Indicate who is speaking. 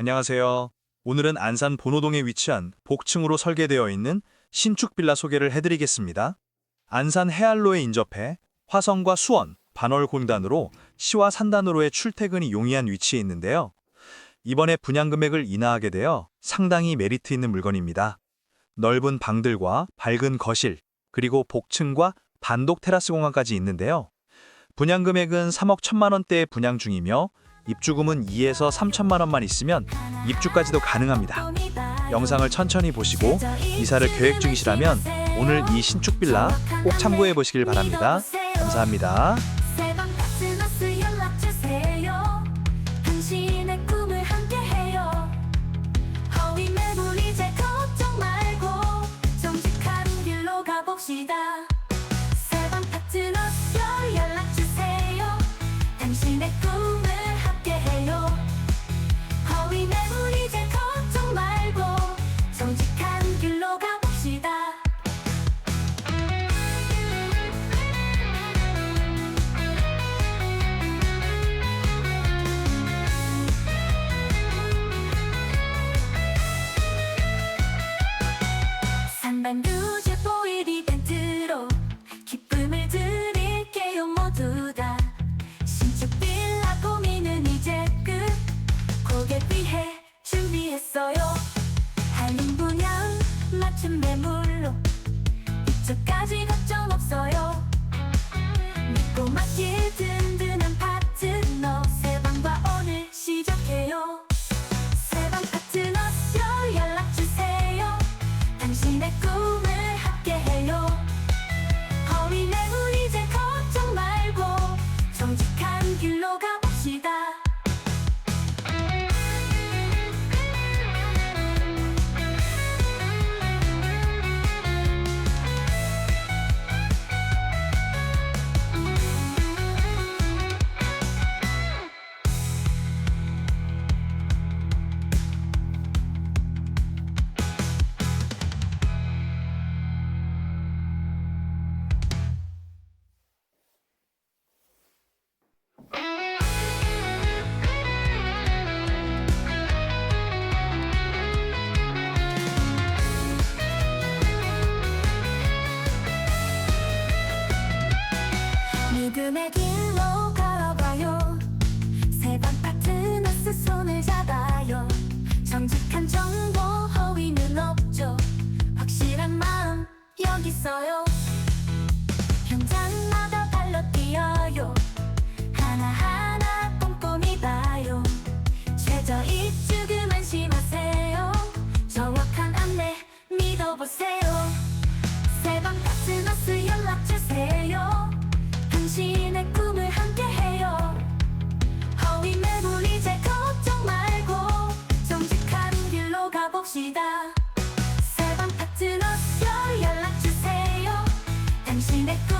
Speaker 1: 안녕하세요. 오늘은 안산 본호동에 위치한 복층으로 설계되어 있는 신축 빌라 소개를 해드리겠습니다. 안산 해안로에 인접해 화성과 수원, 반월공단으로 시와 산단으로의 출퇴근이 용이한 위치에 있는데요. 이번에 분양 금액을 인하하게 되어 상당히 메리트 있는 물건입니다. 넓은 방들과 밝은 거실, 그리고 복층과 단독 테라스 공간까지 있는데요. 분양 금액은 3억 1천만 원대에 분양 중이며 입주금은 2에서 3천만 원만 있으면 입주까지도 가능합니다. 영상을 천천히 보시고 이사를 계획 중이시라면 오늘 이 신축 빌라 꼭 참고해 보시길 바랍니다. 감사합니다.
Speaker 2: 세방 파트너스 연락 주세요. 당신의 꿈을 함께해요. 허위 당 믿음의 길 봅시다. 세방 파트너스 연락주세요. 당신의 꿈을